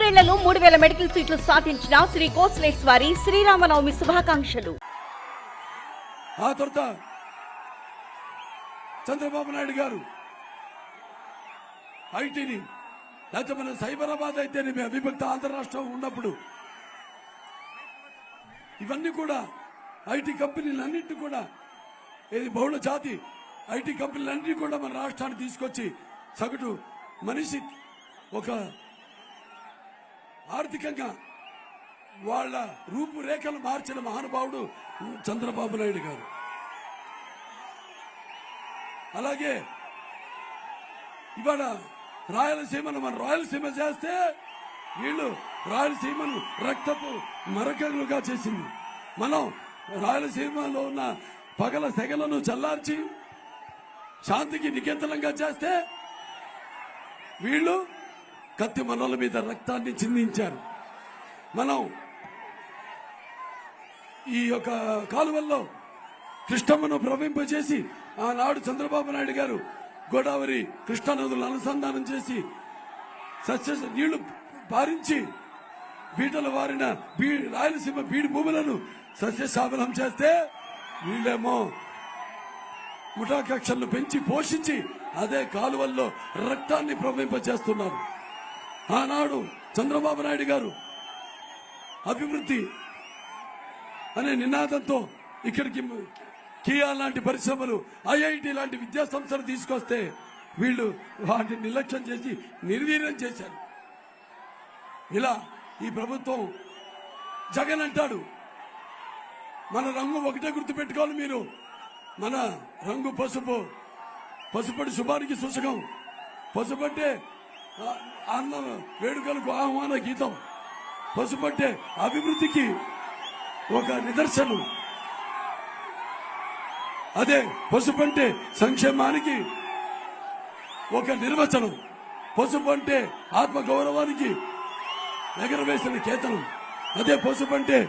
మూడేళ్ళలో మూడు వేల మెడికల్ సీట్లు సాధించిన శ్రీ కోసలేశ్వరి శ్రీరామనవమి శుభాకాంక్షలు. ఆ తర్వాత చంద్రబాబు నాయుడు గారు ఐటీని లేకపోతే మన సైబరాబాద్ అయితేనేమి అవిభక్త ఆంధ్ర రాష్ట్రం ఉన్నప్పుడు ఇవన్నీ కూడా ఐటీ కంపెనీలన్నింటినీ కూడా ఇది బహుళ జాతి ఐటీ కంపెనీలన్నింటినీ కూడా మన రాష్ట్రాన్ని తీసుకొచ్చి సగటు మనిషి ఒక ఆర్థికంగా వాళ్ళ రూపురేఖలు మార్చిన మహానుభావుడు చంద్రబాబు నాయుడు గారు. అలాగే ఇవాళ రాయలసీమను మన రాయలసీమ చేస్తే వీళ్ళు రాయలసీమను రక్తపు మరకలుగా చేసింది. మనం రాయలసీమలో ఉన్న పగల సెగలను చల్లార్చి శాంతికి నికేతనంగా చేస్తే వీళ్ళు కత్తి మనల మీద రక్తాన్ని చిందించారు. మనం ఈ యొక్క కాలువల్లో కృష్ణమ్మను ప్రవింపజేసి ఆనాడు చంద్రబాబు నాయుడు గారు గోదావరి కృష్ణా నదులను అనుసంధానం చేసి సస్య నీళ్ళు పారించి బీటలు వారిన బీ రాయలసీమ బీడి భూములను సస్యశాపనం చేస్తే వీళ్ళేమో ముఠాకక్షలను పెంచి పోషించి అదే కాలువల్లో రక్తాన్ని ప్రవహింపచేస్తున్నారు ఆనాడు చంద్రబాబు నాయుడు గారు అభివృద్ధి అనే నినాదంతో ఇక్కడికి కియా లాంటి పరిశ్రమలు ఐఐటి లాంటి విద్యా సంస్థలు తీసుకొస్తే వీళ్ళు వాటిని నిర్లక్ష్యం చేసి నిర్వీర్యం చేశారు. ఇలా ఈ ప్రభుత్వం జగన్ అంటాడు మన రంగు ఒకటే గుర్తు పెట్టుకోవాలి మీరు. మన రంగు పసుపు పసుపటి శుభానికి సూచకం. పసుపు అంటే అన్న వేడుకలకు ఆహ్వాన గీతం. పసుపు అంటే అభివృద్ధికి ఒక నిదర్శనం. అదే పసుపు అంటే సంక్షేమానికి ఒక నిర్వచనం. పసుపు అంటే ఆత్మ గౌరవానికి ఎగరవేసిన కేతనం. అదే పసుపు అంటే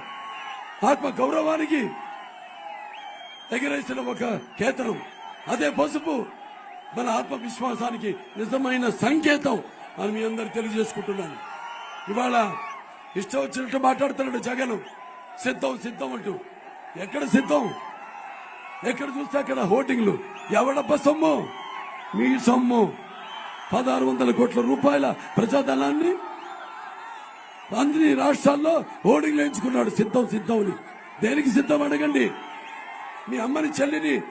ఆత్మ గౌరవానికి ఎగరేసిన ఒక కేతనం. అదే పసుపు మన ఆత్మవిశ్వాసానికి నిజమైన సంకేతం. అని మీ అందరు తెలియజేసుకుంటున్నాను. ఇవాళ ఇష్టం వచ్చినట్టు మాట్లాడుతున్నాడు జగన్. సిద్ధం సిద్ధం అంటూ. ఎక్కడ సిద్ధం? ఎక్కడ చూస్తే అక్కడ హోర్డింగ్లు. ఎవడబ్బ సొమ్ము? మీ సొమ్ము. పదహారు వందల కోట్ల రూపాయల ప్రజాధనాన్ని అన్ని రాష్ట్రాల్లో హోర్డింగ్లు ఎంచుకున్నాడు సిద్ధం సిద్ధం అని. దేనికి సిద్ధం అడగండి? మీ అమ్మని చెల్లిని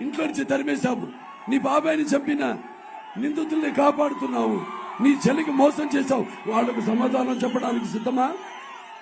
ఇంట్లో నుంచి తరిమేశాము. నీ బాబాయిని చంపిన నిందితుల్ని కాపాడుతున్నావు నీ చెల్లికి మోసం చేశావు. వాళ్ళకు సమాధానం చెప్పడానికి సిద్ధమా?